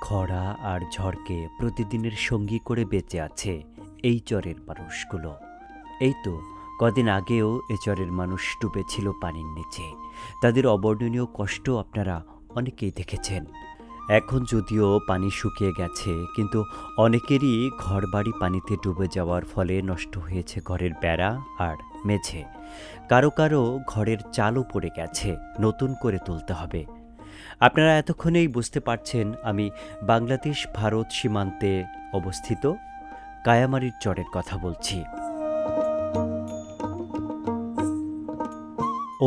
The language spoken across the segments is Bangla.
খরা আর ঝড়কে প্রতিদিনের সঙ্গী করে বেঁচে আছে এই চরের মানুষগুলো। এই তো কদিন আগেও এ চরের মানুষ ডুবেছিল পানির নিচে। তাদের অবর্ণনীয় কষ্ট আপনারা অনেকেই দেখেছেন। এখন যদিও পানি শুকিয়ে গেছে, কিন্তু অনেকেরই ঘরবাড়ি পানিতে ডুবে যাওয়ার ফলে নষ্ট হয়েছে ঘরের বেড়া আর মেঝে। কারও কারও ঘরের চালও পড়ে গেছে, নতুন করে তুলতে হবে। আপনারা এতক্ষণেই বুঝতে পারছেন আমি বাংলাদেশ ভারত সীমান্তে অবস্থিত কায়ামারির চরের কথা বলছি।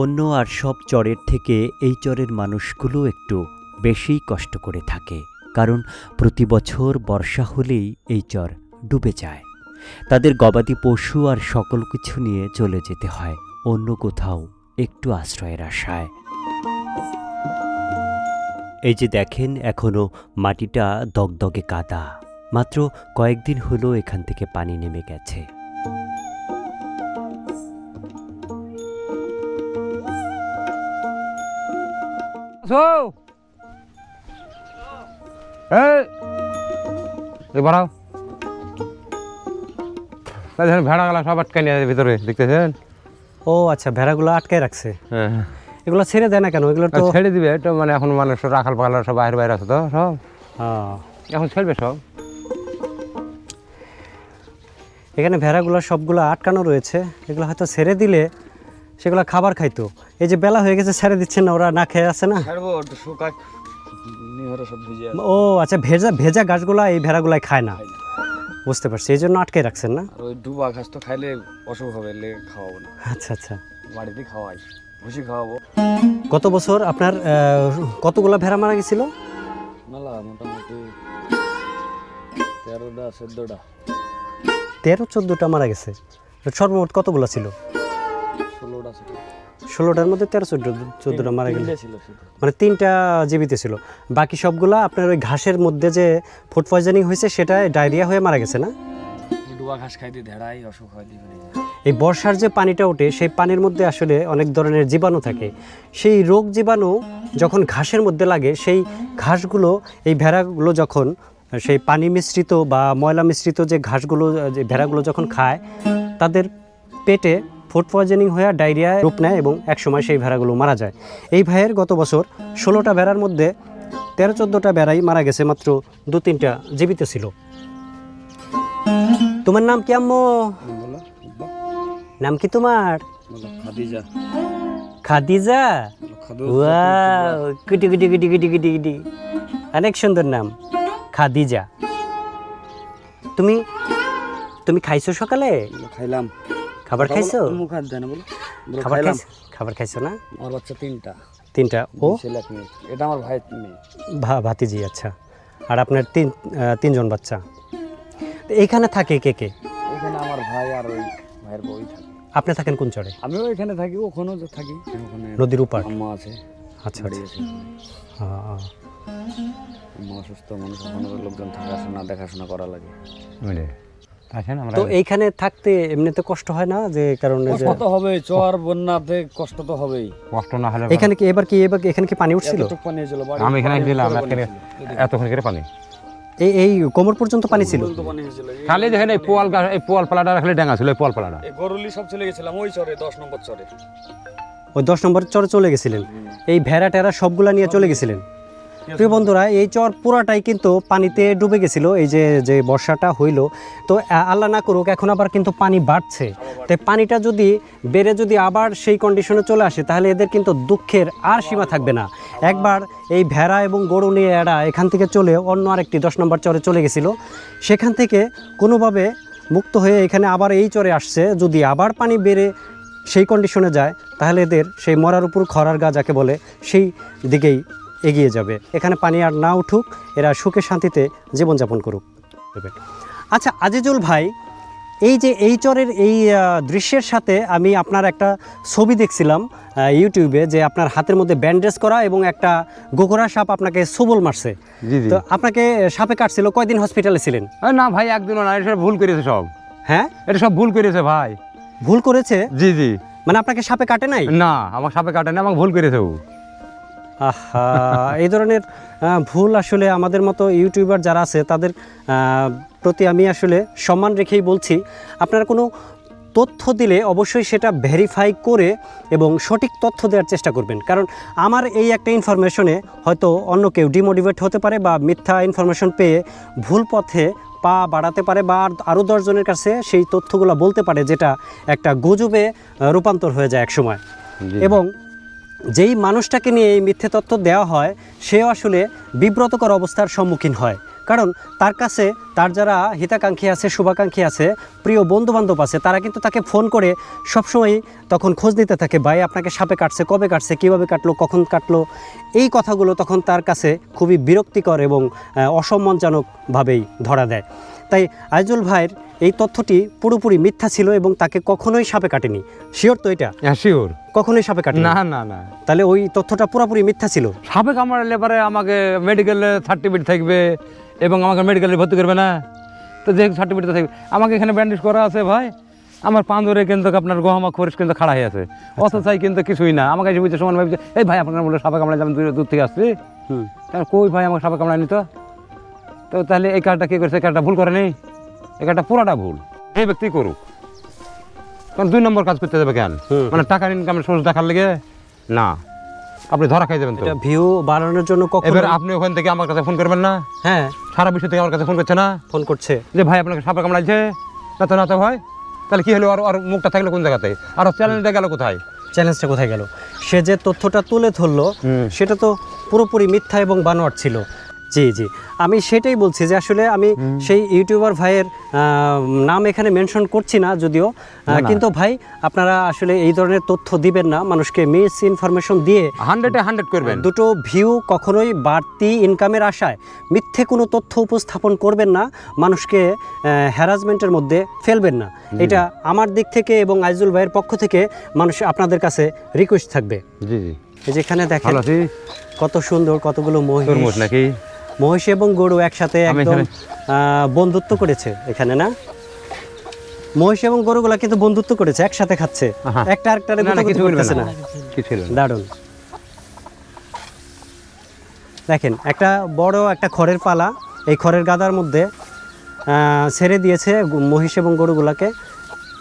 অন্য আর সব চরের থেকে এই চরের মানুষগুলো একটু বেশিই কষ্ট করে থাকে, কারণ প্রতি বছর বর্ষা হলেই এই চর ডুবে যায়। তাদের গবাদি পশু আর সকল কিছু নিয়ে চলে যেতে হয়, অন্য কোথাও একটু আশ্রয়ের আশায়। এই যে দেখেন এখনও মাটিটা দগদগে কাদা। মাত্র কয়েকদিন হলো এখান থেকে পানি নেমে গেছে। বাড়াও। এই ভেড়া গেলা সব আটকে নিয়ে ভিতরে দেখতেছেন? ও আচ্ছা ভেড়াগুলো আটকে রাখছে। হ্যাঁ। এগুলো ছেড়ে দেয় না কেন? এগুলো তো ছেড়ে দিবে তো মানে এখন মানুষ রাখাল পাখাল সব বাইরে বাইরে আছে তো সব? হ্যাঁ। এখন ছেড়বে সব? এখানে ভেড়াগুলো সবগুলো আটকানো রয়েছে। এগুলো হয়তো ছেড়ে দিলে সেগুলো খাবার খাইতো। এই যে বেলা হয়ে গেছে ছেড়ে দিচ্ছেন না ওরা না খেয়ে আছে না? ও আচ্ছা ভেজা ভেজা গাছগুলা এই ভেড়াগুলাই খায় না। বুঝতে পারছি এই জন্য আটকে রাখছেন না? ওই ডুবা ঘাস তো খাইলে অসুখ হবে খাওয়াবো না। আচ্ছা আচ্ছা। বাড়িতে খাওয়াই। ভুসি খাওয়াবো। গত বছর আপনার কতগুলা ভেড়া মারা গেছিল? মেলা মোটামুটি তেরোটা চোদ্দোটা। তেরো চোদ্দোটা মারা গেছে। সর্বমোট কতগুলো ছিল? ষোলোটা ছিল। ষোলোটার মধ্যে তেরো চোদ্দ চোদ্দোটা মারা গেল। মানে তিনটা জীবিত ছিল। বাকি সবগুলা আপনার ওই ঘাসের মধ্যে যে ফুড পয়জনিং হয়েছে সেটা ডায়রিয়া হয়ে মারা গেছে না? ঘাস খাইতে ধেড়াই অসুখ হয় এই বর্ষার যে পানিটা ওঠে, সেই পানির মধ্যে আসলে অনেক ধরনের জীবাণু থাকে। সেই রোগ জীবাণু যখন ঘাসের মধ্যে লাগে, সেই ঘাসগুলো, এই ভেড়াগুলো যখন, সেই পানি মিশ্রিত বা ময়লা মিশ্রিত যে ঘাসগুলো, যে ভেড়াগুলো যখন খায়, তাদের পেটে ফুড পয়জনিং হয়ে ডায়রিয়ায় রূপ নেয় এবং একসময় সেই ভেড়াগুলো মারা যায়। এই ভাইয়ের গত বছর ষোলোটা ভেড়ার মধ্যে তেরো চোদ্দোটা ভেড়াই মারা গেছে মাত্র দু তিনটা জীবিত ছিল। তোমার নাম কি আম্মু? নাম কি তোমার? খাদিজা। খাদিজা? ওয়াও কুটি কুটি কুটি কুটি কুটি কুটি অনেক সুন্দর নাম। খাদিজা। তুমি তুমি খাইছো সকালে? খাইলাম। খাবার খাইছো? খাবার খাইছো? খাবার খাইছো না? আমার বাচ্চা তিনটা। তিনটা? ও? এটা আমার ভাই ভা ভাতিজি আচ্ছা। আর আপনার তিন তিনজন বাচ্চা? তো এইখানে থাকে কে কে? এখানে আমার ভাই আর ওই ভাইয়ের বই থাকে। আপনি থাকেন কোন চরে? আমিও এখানে থাকি ওখানেও যে থাকি। ওখানে নদীর উপার? আম্মা আছে আচ্ছা বাড়ি আছে। হ্যাঁ। আম্মা অসুস্থ মানুষ ওখানে লোকজন দেখাশোনা দেখাশোনা করা লাগে। বুঝলে? আসেন আমরা তো এইখানে থাকতে এমনিতে কষ্ট হয় না যে কারণে যে কষ্ট তো হবেই চর বন্যাতে কষ্ট তো হবেই। কষ্ট না হলে এখানে কি এবার কি এবার এখানে কি পানি উঠছিল? পানি আমি এখানে ছিল। এতক্ষণ করে পানি। এই এই কোমর পর্যন্ত পানি ছিল? পানি খালি দেখেন এই পোয়াল গাছ এই পোয়াল পালাটা খালি ডাঙা ছিল এই পোয়াল পালাটা। এই গরুলি সব চলে গেছিলাম ওই চরে দশ নম্বর চরে। ওই দশ নম্বর চরে চলে গেছিলেন? এই ভেড়া টেরা সবগুলা নিয়ে চলে গেছিলেন? প্রিয় বন্ধুরা এই চর পুরাটাই কিন্তু পানিতে ডুবে গেছিল এই যে যে বর্ষাটা হইল। তো আল্লাহ না করুক এখন আবার কিন্তু পানি বাড়ছে। তো এই পানিটা যদি বেড়ে যদি আবার সেই কন্ডিশনে চলে আসে তাহলে এদের কিন্তু দুঃখের আর সীমা থাকবে না। একবার এই ভেড়া এবং গরু নিয়ে এরা এখান থেকে চলে অন্য আরেকটি দশ নম্বর চরে চলে গেছিল। সেখান থেকে কোনোভাবে মুক্ত হয়ে এখানে আবার এই চরে আসছে যদি আবার পানি বেড়ে সেই কন্ডিশনে যায় তাহলে এদের সেই মরার উপর খরার গা যাকে বলে সেই দিকেই এগিয়ে যাবে। এখানে পানি আর না উঠুক এরা সুখে শান্তিতে জীবনযাপন করুক। আচ্ছা আজিজুল ভাই এই যে এই চরের এই দৃশ্যের সাথে আমি আপনার একটা ছবি দেখছিলাম ইউটিউবে যে আপনার হাতের মধ্যে ব্যান্ডেজ করা এবং একটা গোকরা সাপ আপনাকে সবল মারছে। তো আপনাকে সাপে কাটছিল কয়দিন হসপিটালে ছিলেন? না ভাই একদিনও না এটা ভুল করেছে সব। হ্যাঁ? এটা সব ভুল করেছে ভাই। ভুল করেছে? জি জি। মানে আপনাকে সাপে কাটে নাই? না আমার সাপে কাটে না আমাকে ভুল করেছে ও। আহা এই ধরনের ভুল আসলে আমাদের মতো ইউটিউবার যারা আছে তাদের প্রতি আমি আসলে সম্মান রেখেই বলছি। আপনারা কোনো তথ্য দিলে অবশ্যই সেটা ভেরিফাই করে এবং সঠিক তথ্য দেওয়ার চেষ্টা করবেন। কারণ আমার এই একটা ইনফরমেশনে হয়তো অন্য কেউ ডিমোটিভেট হতে পারে বা মিথ্যা ইনফরমেশন পেয়ে ভুল পথে পা বাড়াতে পারে বা আরও দশজনের কাছে সেই তথ্যগুলো বলতে পারে যেটা একটা গুজবে রূপান্তর হয়ে যায় একসময়। এবং যেই মানুষটাকে নিয়ে এই মিথ্যে তথ্য দেওয়া হয়, সেও আসলে বিব্রতকর অবস্থার সম্মুখীন হয়। কারণ তার কাছে, তার যারা হিতাকাঙ্ক্ষী আছে, শুভাকাঙ্ক্ষী আছে, প্রিয় বন্ধুবান্ধব আছে, তারা কিন্তু তাকে ফোন করে সবসময় তখন খোঁজ নিতে থাকে, ভাই, আপনাকে সাপে কাটছে, কবে কাটছে, কীভাবে কাটলো, কখন কাটলো? এই কথাগুলো তখন তার কাছে খুবই বিরক্তিকর এবং অসম্মানজনকভাবেই ধরা দেয়। তাই আইজুল ভাইয়ের এই তথ্যটি পুরোপুরি মিথ্যা ছিল এবং তাকে কখনোই সাপে কাটেনি। শিওর তো এটা? হ্যাঁ শিওর কখনোই সাপে কাটেনি? না না না। তাহলে ওই তথ্যটা পুরোপুরি মিথ্যা ছিল? সাপে কামড়ালে পরে আমাকে মেডিকেলে সার্টিফিকেট থাকবে এবং আমাকে মেডিকেলে ভর্তি করবে না? তো যে সার্টিফিকেট থাকবে আমাকে এখানে ব্যান্ডেজ করা আছে ভাই। আমার পাঁজরে কিন্তু আপনার গহমা খরিস কিন্তু খাড়া হয়ে আছে অত চাই কিন্তু কিছুই না। আমাকে এসে বুঝতে সমান ভাবছে এই ভাই আপনার বলে সাপে কামড়ালে আমি দূর দূর থেকে আসছি। কই ভাই আমাকে সাপে কামড়ায়নি তো? তো তাহলে এই কাজটা কী করেছে? কাজটা ভুল করেনি? কাজটা পুরাটা ভুল। এই ব্যক্তি করুক। কারণ দুই নম্বর কাজ করতে যাবে কেন? মানে টাকার ইনকামের সোর্স দেখার লেগে? না। আপনি ধরা খাই যাবেন তো। ভিউ বাড়ানোর জন্য কখন এবার আপনি ওখান থেকে আমার কাছে ফোন করবেন না? হ্যাঁ। সারা বিশ্ব থেকে আমার কাছে ফোন করছে না? ফোন করছে। যে ভাই আপনাকে সাপে কামড়াইছে? না তো না তো ভাই। তাহলে কি হলো? আর আর মুখটা থাকল কোন জায়গাতে? আর চ্যালেঞ্জটা গেল কোথায়? চ্যালেঞ্জটা কোথায় গেল? সে যে তথ্যটা তুলে ধরলো। সেটা তো পুরোপুরি মিথ্যা এবং বানোয়ার ছিল। জি জি। আমি সেটাই বলছি যে আসলে আমি সেই ইউটিউবার ভাইয়ের নাম এখানে মেনশন করছি না যদিও। কিন্তু ভাই আপনারা আসলে এই ধরনের তথ্য দিবেন না মানুষকে মিস ইনফরমেশন দিয়ে হান্ড্রেডে হান্ড্রেড করবেন। দুটো ভিউ কখনোই বাড়তি ইনকামের আশায় মিথ্যে কোনো তথ্য উপস্থাপন করবেন না মানুষকে হ্যারাসমেন্টের মধ্যে ফেলবেন না। এটা আমার দিক থেকে এবং আইজুল ভাইয়ের পক্ষ থেকে মানুষ আপনাদের কাছে রিকোয়েস্ট থাকবে। জি জি। এই যেখানে দেখেন কত সুন্দর কতগুলো মহিষ। নাকি? মহিষ এবং গরু একসাথে একদম বন্ধুত্ব করেছে এখানে না? মহিষ এবং গরুগুলা কিন্তু বন্ধুত্ব করেছে একসাথে খাচ্ছে। একটা আরেকটারে কিছু করতেছে না। দারুণ। দেখেন একটা বড় একটা খড়ের পালা এই খড়ের গাদার মধ্যে আহ, ছেড়ে দিয়েছে মহিষ এবং গরুগুলাকে।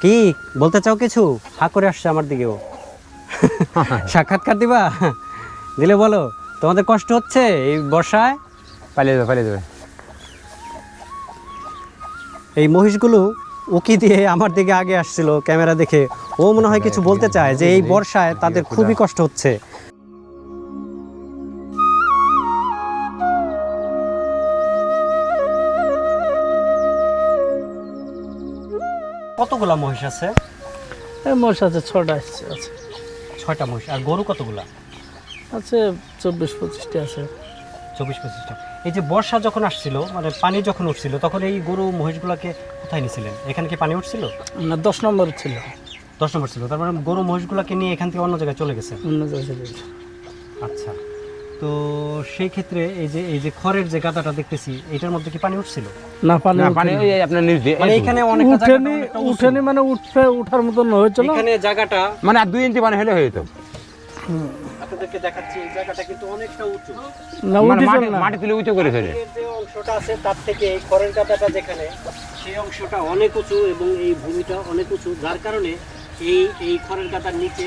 কি? বলতে চাও কিছু? হা করে আসছে আমার দিকেও। সাক্ষাৎকার দিবা? দিলে বলো তোমাদের কষ্ট হচ্ছে এই বর্ষায়? পালিয়ে যাবে পালিয়ে যাবে। এই মহিষগুলো উকি দিয়ে আমার দিকে আগে আসছিল ক্যামেরা দেখে। ও মনে হয় কিছু বলতে চায় যে এই বর্ষায় তাদের খুবই কষ্ট হচ্ছে। কতগুলা মহিষ আছে? মহিষ আছে ছটা আছে। ছয়টা মহিষ। আর গরু কতগুলা? আছে চব্বিশ পঁচিশটি আছে। চব্বিশ পঁচিশটা এই যে বর্ষা যখন আসছিল মানে পানি যখন উঠছিল তখন এই গরু মহিষগুলোকে কোথায় নিয়েছিলেন এখানে কি পানি উঠছিল? না দশ নম্বর ছিল। দশ নম্বর ছিল। তার মানে গরু মহিষগুলোকে নিয়ে এখান থেকে অন্য জায়গায় চলে গেছে? অন্য জায়গায় চলে গেছে। আচ্ছা। তো সেই ক্ষেত্রে এই যে এই যে খড়ের যে গাদাটা দেখতেছি এটার মধ্যে কি পানি উঠছিল? না পানি পানি ওই আপনার নিউজ দিয়ে মানে এখানে জায়গাটা উঠেনি উঠেনি মানে উঠবে উঠার মতন হয়েছিল। এখানে জায়গাটা মানে আর দুই ইঞ্চি পানি হলে হয়ে যেত। আপনাদেরকে দেখাচ্ছি এই জায়গাটা কিন্তু অনেকটা উঁচু। না মানে মাটি মাটি তুলে উঁচু করে ফেলে। যে অংশটা আছে তার থেকে এই খড়ের গাদাটা যেখানে সেই অংশটা অনেক উঁচু এবং এই ভূমিটা অনেক উঁচু যার কারণে এই এই খড়ের গাদার নিচে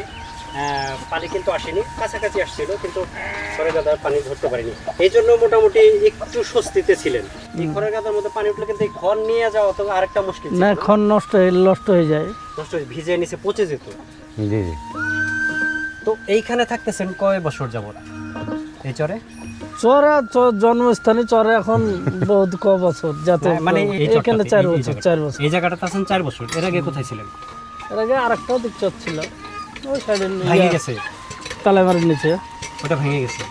পানি কিন্তু আসেনি কাছাকাছি আসছিল কিন্তু খড়ের গাদার পানি ধরতে পারেনি। এই জন্য মোটামুটি একটু স্বস্তিতে ছিলেন। এই খড়ের গাদার মধ্যে পানি উঠলে কিন্তু এই খড় নিয়ে যাওয়া তো আরেকটা মুশকিল না এখন নষ্ট হয়ে নষ্ট হয়ে যায়। নষ্ট হয়ে ভিজে নিচে পচে যেত। জি জি। তো এইখানে থাকতেছেন কয় বছর যাবত? এই চরে? চরে জন্মস্থানে চরে এখন বহুত ক বছর যাতে মানে এখানে চার বছর। চার বছর। এই জায়গাটাতে আছেন চার বছর এর আগে কোথায় ছিলেন? এর আগে আরেকটাও দিক চর ছিল। ওই সাইডে ভেঙে গেছে? তালাইমারির নিচে। ওটা ভেঙে গেছে?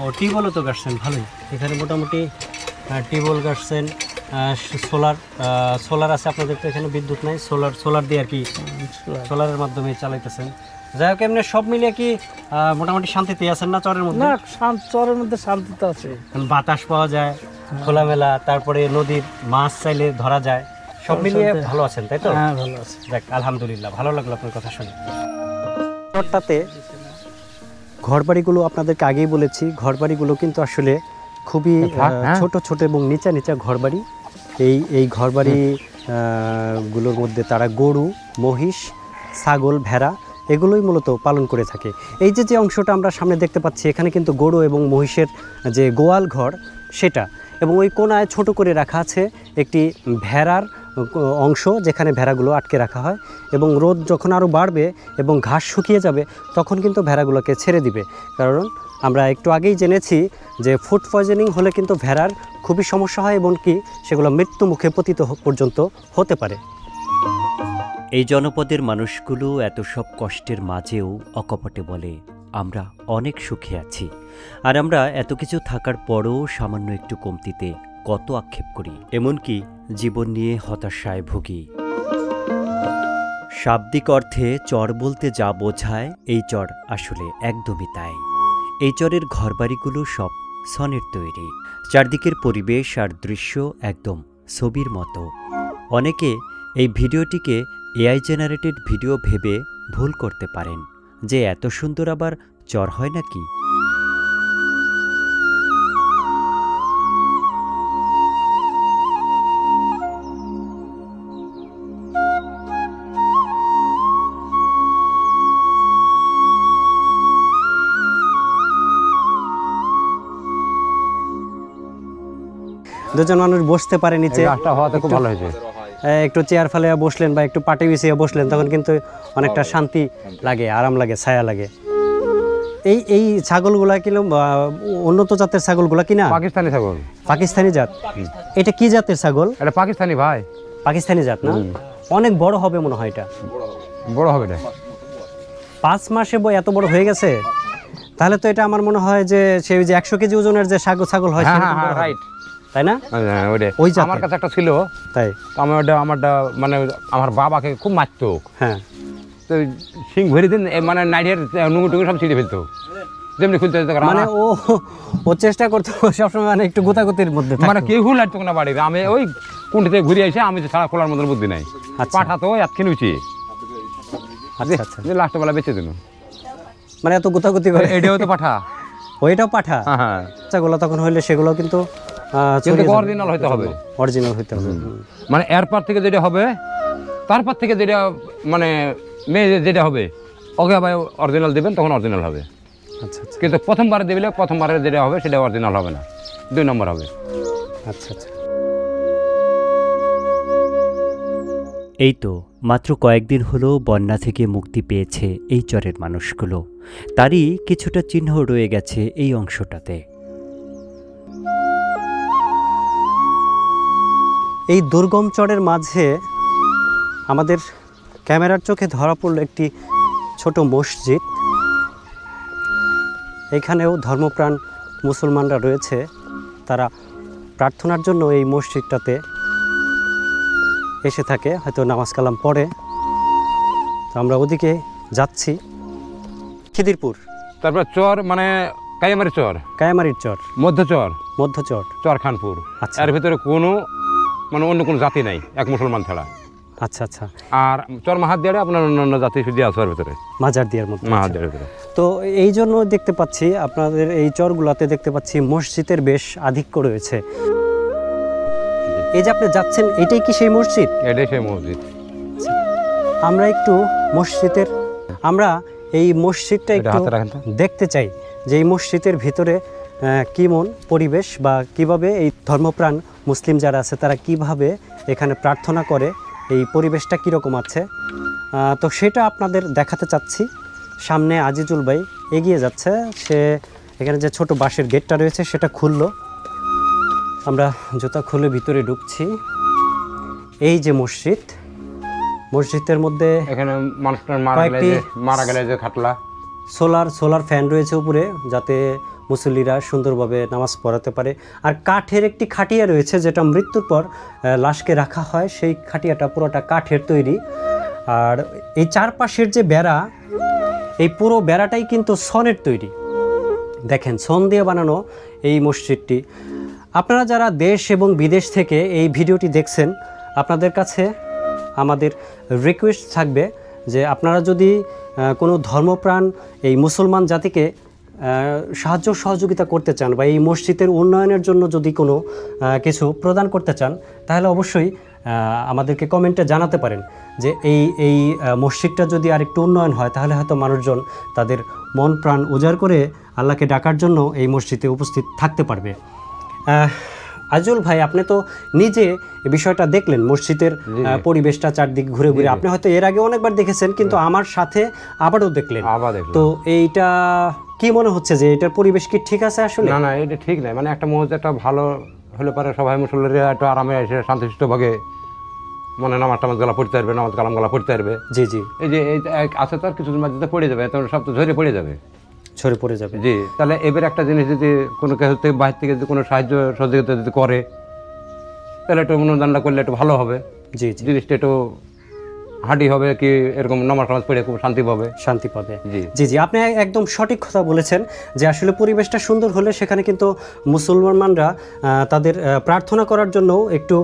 ও টিউবওয়েলও তো গাড়ছেন ভালোই। এখানে মোটামুটি টিউবওয়েল গাড়ছেন সোলার সোলার আছে আপনাদের তো এখানে বিদ্যুৎ নাই সোলার সোলার দিয়ে আর কি সোলারের মাধ্যমে চালাইতেছেন। যাই হোক এমনি সব মিলিয়ে কি আহ, মোটামুটি শান্তিতে আছেন না চরের মধ্যে? না চরের মধ্যে শান্তিতে আছে। বাতাস পাওয়া যায় খোলামেলা তারপরে নদীর মাছ চাইলে ধরা যায় সব মিলিয়ে ভালো আছেন তাই তো? হ্যাঁ ভালো আছে। যাক আলহামদুলিল্লাহ ভালো লাগল আপনার কথা শুনে। চরটাতে ঘরবাড়িগুলো আপনাদেরকে আগেই বলেছি ঘরবাড়িগুলো কিন্তু আসলে খুবই হ্যাঁ। ছোট ছোট এবং নিচা নিচা ঘরবাড়ি। এই এই ঘরবাড়ি গুলোর মধ্যে তারা গরু মহিষ ছাগল ভেড়া এগুলোই মূলত পালন করে থাকে। এই যে যে অংশটা আমরা সামনে দেখতে পাচ্ছি এখানে কিন্তু গরু এবং মহিষের যে গোয়াল ঘর সেটা। এবং ওই কোনায় ছোট করে রাখা আছে একটি ভেড়ার অংশ যেখানে ভেড়াগুলো আটকে রাখা হয় এবং রোদ যখন আরও বাড়বে এবং ঘাস শুকিয়ে যাবে, তখন কিন্তু ভেড়াগুলোকে ছেড়ে দিবে। কারণ আমরা একটু আগেই জেনেছি যে ফুড পয়জনিং হলে কিন্তু ভেড়ার খুবই সমস্যা হয় এবং কি সেগুলো মৃত্যু মুখে পতিত পর্যন্ত হতে পারে। এই জনপদের মানুষগুলো এত সব কষ্টের মাঝেও অকপটে বলে, আমরা অনেক সুখে আছি। আর আমরা এত কিছু থাকার পরও সামান্য একটু কমতিতে কত আক্ষেপ করি, এমনকি জীবন নিয়ে হতাশায় ভুগি। শাব্দিক অর্থে চর বলতে যা বোঝায়, এই চর আসলে একদমই তাই। এই চরের ঘরবাড়িগুলো সব সনের তৈরি। চারদিকের পরিবেশ আর দৃশ্য একদম ছবির মতো। অনেকে এই ভিডিওটিকে এআই জেনারেটেড ভিডিও ভেবে ভুল করতে পারেন, যে এত সুন্দর আবার চর হয় নাকি? দুজন মানুষ বসতে পারে নিচে। গাছটা হওয়াতে খুব ভালো হয়েছে। একটু চেয়ার ফেলে বসলেন বা একটু পাটি বিছিয়ে বসলেন তখন কিন্তু অনেকটা শান্তি লাগে আরাম লাগে ছায়া লাগে। এই এই ছাগলগুলা কিলো উন্নত জাতের ছাগলগুলা কিনা পাকিস্তানি ছাগল। পাকিস্তানি জাত। এটা কি জাতের ছাগল? এটা পাকিস্তানি ভাই। পাকিস্তানি জাত না? অনেক বড় হবে মনে হয় এটা। বড় হবে এটা। পাঁচ মাসে বই এত বড় হয়ে গেছে? তাহলে তো এটা আমার মনে হয় যে সেই যে একশো কেজি ওজনের যে ছাগল ছাগল হয় হ্যাঁ। রাইট তাই না? ওইটা ওই। আমার কাছে একটা ছিল। তাই? তো আমি ওটা আমারটা মানে আমার বাবাকে খুব মারতো। হ্যাঁ। তো সিং ভরে দিন মানে নাইটের নুঙ্গু টুঙ্গু সব ছিঁড়ে ফেলতো। যেমনি খুলতে যেত মানে ও ও চেষ্টা করতো সবসময় মানে একটু গোতাগুতির মধ্যে মানে। কেউ লাগতো না বাড়িতে। আমি ওই কুণ্ঠিতে ঘুরে এসে আমি তো ছাড়া খোলার মতন বুদ্ধি নাই। আচ্ছা। পাঠা তো এতক্ষণ উঠি আচ্ছা আচ্ছা। লাস্ট বেলা বেঁচে দিল। মানে এত গোতাগুতি করে। এটাও তো পাঠা। ওইটাও পাঠা? হ্যাঁ হ্যাঁ। বাচ্চাগুলো তখন হইলে সেগুলো কিন্তু কিন্তু original হইতে হবে। অরিজিনাল হইতে হবে। মানে এরপর থেকে যেটা হবে তারপর থেকে যেটা মানে মেয়ে যেটা হবে ওকে আবার অরিজিনাল দেবেন তখন অরিজিনাল হবে। আচ্ছা আচ্ছা। কিন্তু প্রথমবারে দিলে প্রথমবারে যেটা হবে সেটা অরিজিনাল হবে না। দুই নম্বর হবে। আচ্ছা আচ্ছা। এই তো মাত্র কয়েকদিন হলো বন্যা থেকে মুক্তি পেয়েছে এই চরের মানুষগুলো। তারই কিছুটা চিহ্ন রয়ে গেছে এই অংশটাতে। এই দুর্গম চরের মাঝে আমাদের ক্যামেরার চোখে ধরা পড়ল একটি ছোট মসজিদ। এখানেও ধর্মপ্রাণ মুসলমানরা রয়েছে। তারা প্রার্থনার জন্য এই মসজিদটাতে এসে থাকে হয়তো নামাজ কালাম পড়ে। তো আমরা ওদিকে যাচ্ছি। খিদিরপুর। তারপর চর মানে কায়ামারি চর? কায়ামারির চর। মধ্য চর? মধ্য চর। চর খানপুর আচ্ছা। এর ভিতরে কোনো মানে অন্য কোনো জাতি নাই এক মুসলমান ছাড়া। আচ্ছা আচ্ছা। আর চর মাহাদিয়ারে আপনার অন্যান্য জাতি শুধু আছে ভিতরে। মাজার দিয়ার মধ্যে। মাহাদিয়ারের ভিতরে। তো এই জন্য দেখতে পাচ্ছি আপনাদের এই চরগুলাতে দেখতে পাচ্ছি মসজিদের বেশ আধিক্য রয়েছে। এই যে আপনি যাচ্ছেন এটাই কি সেই মসজিদ? এটাই সেই মসজিদ। আমরা একটু মসজিদের আমরা এই মসজিদটা একটু। দেখতে চাই যে এই মসজিদের ভিতরে কেমন পরিবেশ বা কীভাবে এই ধর্মপ্রাণ মুসলিম যারা আছে তারা কীভাবে এখানে প্রার্থনা করে এই পরিবেশটা কীরকম আছে? তো সেটা আপনাদের দেখাতে চাচ্ছি। সামনে আজিজুল ভাই এগিয়ে যাচ্ছে। সে এখানে যে ছোট বাঁশের গেটটা রয়েছে সেটা খুললো। আমরা জুতা খুলে ভিতরে ঢুকছি। এই যে মসজিদ মসজিদের মধ্যে এখানে মানুষটার মারা গেলে মারা গেলে যে খাটলা। সোলার সোলার ফ্যান রয়েছে উপরে যাতে মুসল্লিরা সুন্দরভাবে নামাজ পড়াতে পারে। আর কাঠের একটি খাটিয়া রয়েছে যেটা মৃত্যুর পর লাশকে রাখা হয়। সেই খাটিয়াটা পুরোটা কাঠের তৈরি। আর এই চারপাশের যে বেড়া, এই পুরো বেড়াটাই কিন্তু সনের তৈরি। দেখেন, সন দিয়ে বানানো এই মসজিদটি। আপনারা যারা দেশ এবং বিদেশ থেকে এই ভিডিওটি দেখছেন, আপনাদের কাছে আমাদের রিকোয়েস্ট থাকবে যে আপনারা যদি কোনো ধর্মপ্রাণ এই মুসলমান জাতিকে সাহায্য সহযোগিতা করতে চান বা এই মসজিদের উন্নয়নের জন্য যদি কোনো কিছু প্রদান করতে চান তাহলে অবশ্যই আমাদেরকে কমেন্টে জানাতে পারেন যে এই এই মসজিদটা যদি আরেকটু উন্নয়ন হয় তাহলে হয়তো মানুষজন তাদের মন প্রাণ উজাড় করে আল্লাহকে ডাকার জন্য এই মসজিদে উপস্থিত থাকতে পারবে। আজল ভাই আপনি তো নিজে বিষয়টা দেখলেন মসজিদের পরিবেশটা চারদিক ঘুরে ঘুরে। আপনি হয়তো এর আগে অনেকবার দেখেছেন কিন্তু আমার সাথে আবারও দেখলেন। তো এইটা কি মনে হচ্ছে যে এটার পরিবেশ কি ঠিক আছে আসলে? না না এটা ঠিক নাই। মানে একটা মসজিদ একটা ভালো হলে পারে সবাই মুসল্লিরা একটু আরামে এসে শান্তিসুষ্ঠভাবে মনে নামাজ টামাজ গলা পড়তে পারবে নামাজ কালাম গলা পড়তে পারবে। জি জি। এই যে আছে তো আর কিছুদিন মাঝে পড়ে যাবে তখন সব তো ঝরে পড়ে যাবে। ছড়ে পড়ে যাবে। জি তাহলে এবার একটা জিনিস যদি কোনো কেউ থেকে বাইরে থেকে যদি কোনো সাহায্য সহযোগিতা যদি করে তাহলে একটু অনুদানটা করলে একটু ভালো হবে। জি জি। জিনিসটা একটু হাঁটি হবে কি এরকম নামাজ টামাজ পড়ে খুব শান্তি পাবে? শান্তি পাবে। জি। জি আপনি একদম সঠিক কথা বলেছেন যে আসলে পরিবেশটা সুন্দর হলে সেখানে কিন্তু মুসলমানরা তাদের প্রার্থনা করার জন্য একটু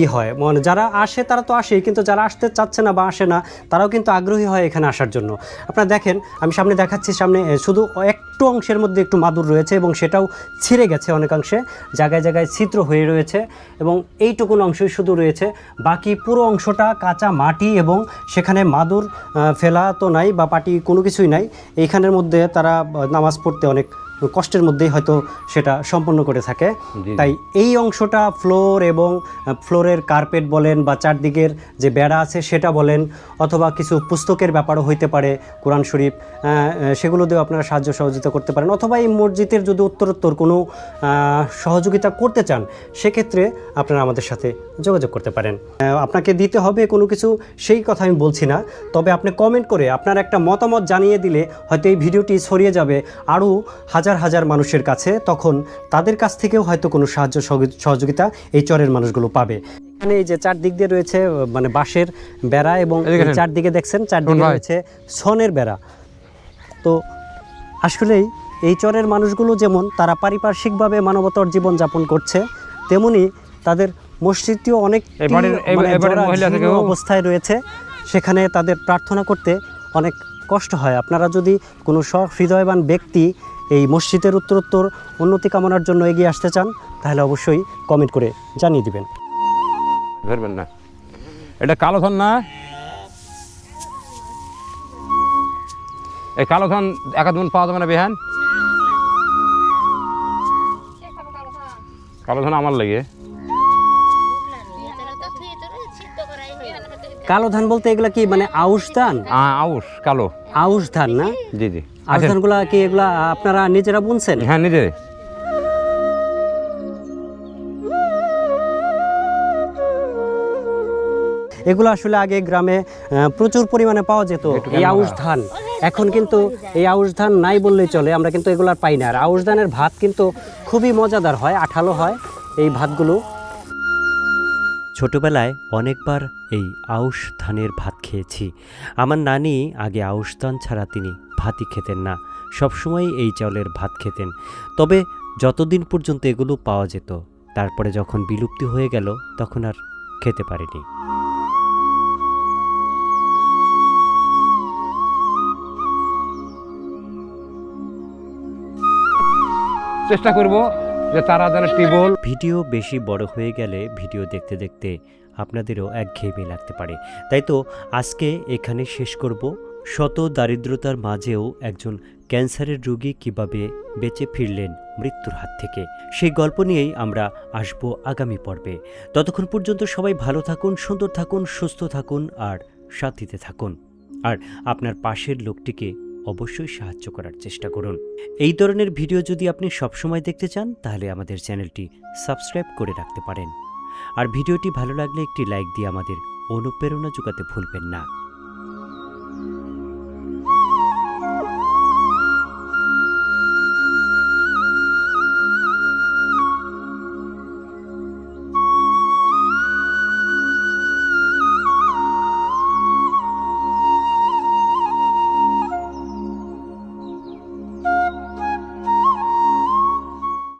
ই হয়। মানে যারা আসে তারা তো আসেই কিন্তু যারা আসতে চাচ্ছে না বা আসে না তারাও কিন্তু আগ্রহী হয় এখানে আসার জন্য। আপনারা দেখেন আমি সামনে দেখাচ্ছি সামনে শুধু একটু অংশের মধ্যে একটু মাদুর রয়েছে এবং সেটাও ছিঁড়ে গেছে অনেকাংশে জায়গায় জায়গায় ছিদ্র হয়ে রয়েছে এবং এইটুকুন অংশই শুধু রয়েছে। বাকি পুরো অংশটা কাঁচা মাটি এবং সেখানে মাদুর ফেলা তো নাই বা পাটি কোনো কিছুই নাই। এইখানের মধ্যে তারা নামাজ পড়তে অনেক কষ্টের মধ্যেই হয়তো সেটা সম্পন্ন করে থাকে। তাই এই অংশটা ফ্লোর এবং ফ্লোরের কার্পেট বলেন বা চারদিকের যে বেড়া আছে সেটা বলেন অথবা কিছু পুস্তকের ব্যাপারও হইতে পারে কোরআন শরীফ সেগুলো দিয়েও আপনারা সাহায্য সহযোগিতা করতে পারেন। অথবা এই মসজিদের যদি উত্তরোত্তর কোনো সহযোগিতা করতে চান সেক্ষেত্রে আপনারা আমাদের সাথে যোগাযোগ করতে পারেন। আপনাকে দিতে হবে কোনো কিছু সেই কথা আমি বলছি না। তবে আপনি কমেন্ট করে আপনার একটা মতামত জানিয়ে দিলে হয়তো এই ভিডিওটি ছড়িয়ে যাবে। আরও হাজার হাজার হাজার মানুষের কাছে তখন তাদের কাছ থেকেও হয়তো কোনো সাহায্য সহযোগিতা এই চরের মানুষগুলো পাবে। এখানে এই যে চারদিক দিয়ে রয়েছে মানে বাঁশের বেড়া এবং। চারদিকে দেখছেন চারদিকে রয়েছে ছনের বেড়া। তো আসলেই এই চরের মানুষগুলো যেমন তারা পারিপার্শ্বিকভাবে মানবতর জীবনযাপন করছে তেমনি তাদের মসজিদটিও অনেক ও- অবস্থায় রয়েছে। সেখানে তাদের প্রার্থনা করতে অনেক কষ্ট হয়। আপনারা যদি কোনো সহৃদয়বান ব্যক্তি এই মসজিদের উত্তরোত্তর উন্নতি কামনার জন্য এগিয়ে আসতে চান তাহলে অবশ্যই কমেন্ট করে জানিয়ে দিবেন। ধরবেন না। এটা কালো ধন না? এই কালো ধন একাদমন পাওয়া যাবে না বেহান? কালো ধন আমার লাগে। কালো ধান বলতে এগুলা কি মানে আউশ ধান? আউশ কালো। আউশ ধান না? জি জি। আউশ ধানগুলা কি এগুলা আপনারা নিজেরা বুনছেন? হ্যাঁ নিজে এগুলো আসলে আগে গ্রামে প্রচুর পরিমাণে পাওয়া যেত। এই আউশ ধান। এখন কিন্তু এই আউশ ধান নাই বললেই চলে আমরা কিন্তু এগুলো আর পাই না। আর আউশ ধানের ভাত কিন্তু খুবই মজাদার হয় আঠালো হয় এই ভাতগুলো। ছোটবেলায় অনেকবার এই আউশ ধানের ভাত খেয়েছি। আমার নানি আগে আউশ ধান ছাড়া তিনি ভাতই খেতেন না। সবসময় এই চাউলের ভাত খেতেন। তবে যতদিন পর্যন্ত এগুলো পাওয়া যেত, তারপরে যখন বিলুপ্তি হয়ে গেল, তখন আর খেতে পারিনি। চেষ্টা করব। যে তারা যেন টিবল। ভিডিও বেশি বড় হয়ে গেলে ভিডিও দেখতে দেখতে আপনাদেরও একঘেয়েমি লাগতে পারে। তাই তো আজকে এখানে শেষ করব। শত দারিদ্রতার মাঝেও একজন ক্যান্সারের রোগী কীভাবে বেঁচে ফিরলেন মৃত্যুর হাত থেকে সেই গল্প নিয়েই আমরা আসব আগামী পর্বে। ততক্ষণ পর্যন্ত সবাই ভালো থাকুন সুন্দর থাকুন সুস্থ থাকুন আর শান্তিতে থাকুন। আর আপনার পাশের লোকটিকে অবশ্যই সাহায্য করার চেষ্টা করুন। এই ধরনের ভিডিও যদি আপনি সবসময় দেখতে চান, তাহলে আমাদের চ্যানেলটি সাবস্ক্রাইব করে রাখতে পারেন। আর ভিডিওটি ভালো লাগলে একটি লাইক দিয়ে আমাদের অনুপ্রেরণা যোগাতে ভুলবেন না।